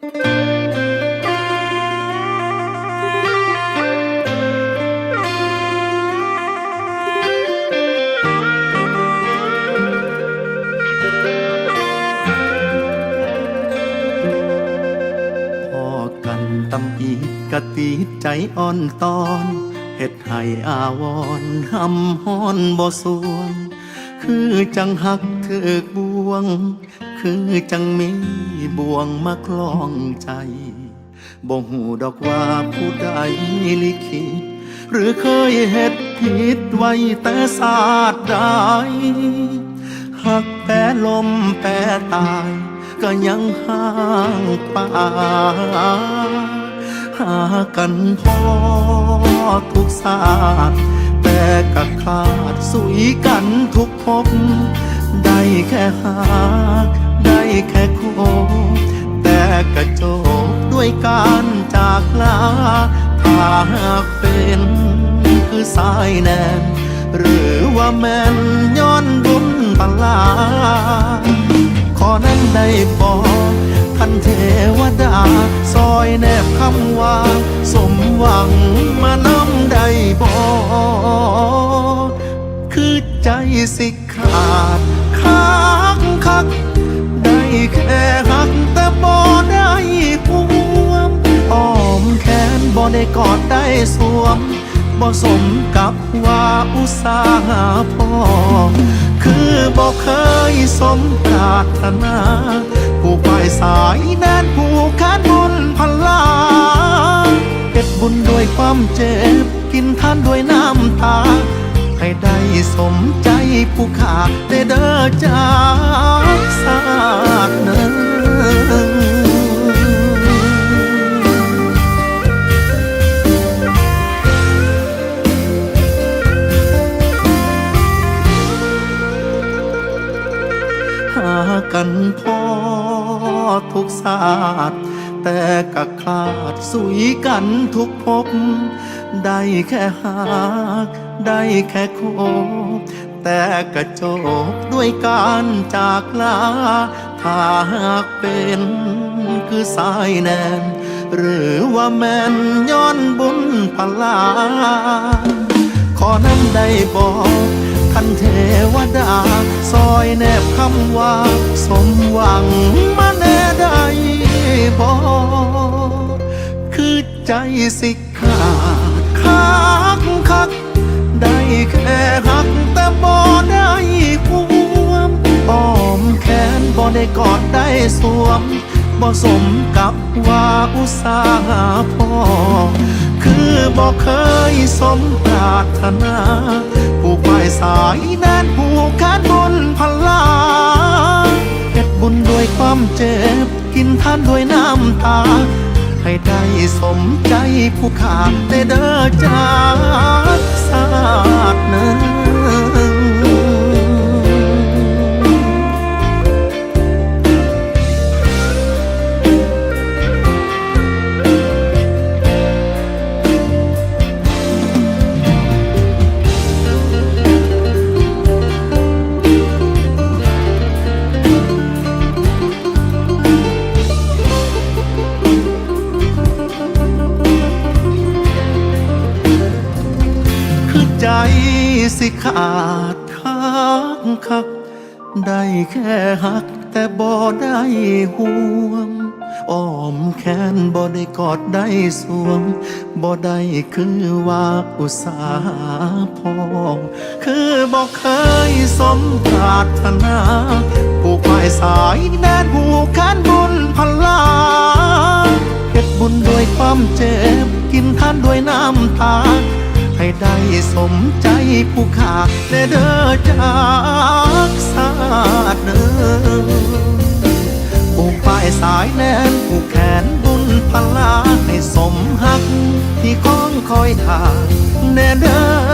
พอกันตำอีกกะตีใจอ่อนตอนเฮ็ดให้อาวรณ์หำฮ้อนบ่สวงคือจังหักเถือกบวง คือจังมีบ่วงมาคล้องใจบ่หูดอกว่าผู้ใดลิขิตหรือเคยเฮ็ดผิดไว้แต่ศาสตร์ใดหักแปรลมแปรตาย ก็ยังห่างป่าหากันพอทุกศาสตร์แต่ก็ขาดสุยกันทุกภพได้แค่หาก แค่โคแต่กระโจกด้วยการจากลาถ้าหากเป็นคือสายแนนหรือว่าแม่นย้อนบุญตลาขอนั้นได้บอกท่านเทวดา ซอยแนบคำว่า สมหวังมานำได้บอกคือใจสิขาด ได้กอดได้สวมบ่สมกับว่าอุตสาหะพอคือบ่เคยสมปรารถนา ผู้ปลายสายแน่นผู้แขนบุญพลาเก็บบุญด้วยความเจ็บ กินทานด้วยน้ำตา ให้ได้สมใจผู้ขาดได้เด้อจากสาดเนินากันพอทุกศาสตร์แต่ก็ขาดสุยกันทุกภพได้แค่หากได้แค่โคบแต่กระจกด้วยการจากลา ถ้าหากเป็นคือสายแนน หรือว่าแม่นย้อนบุญพลา ขอนั้นได้บอก ท่านเทวดา ซอยแนบคำว่า สมหวังมาแน่ได้บอกคือใจสิขาดคักคัก ได้แค่หักแต่บ่ได้ควมอ้อมแขนบ่ได้กอดได้สวมบ่สมกับว่าอุตสาหะพอ คือบ่เคยสมปรารถนาายสายแน่นผูกขาดบุญพลาเก็ดบุญด้วยความเจ็บ กินทานด้วยน้ำตา ให้ได้สมใจผู้ขาดได้เด้อจากสาดเนิน ใจสิขาดคักคัก ได้แค่หักแต่บ่ได้ห่วงอ้อมแขนบ่ได้กอดได้สวมบ่ได้คือว่าอุตสาหพอคือบ่เคยสมปรารถนาผูกไม้สายแนนผูกแขนบุญพลาเฮ็ดบุญด้วยความเจ็บ กินทานด้วยน้ำตา ให้ได้สมใจผู้ขาดแน่เด้อจากสาดเด้อผูกปลายสายแน่นผูกแขนบุญพลาให้สมหัก ที่คล้องคอยทาแน่เด้อ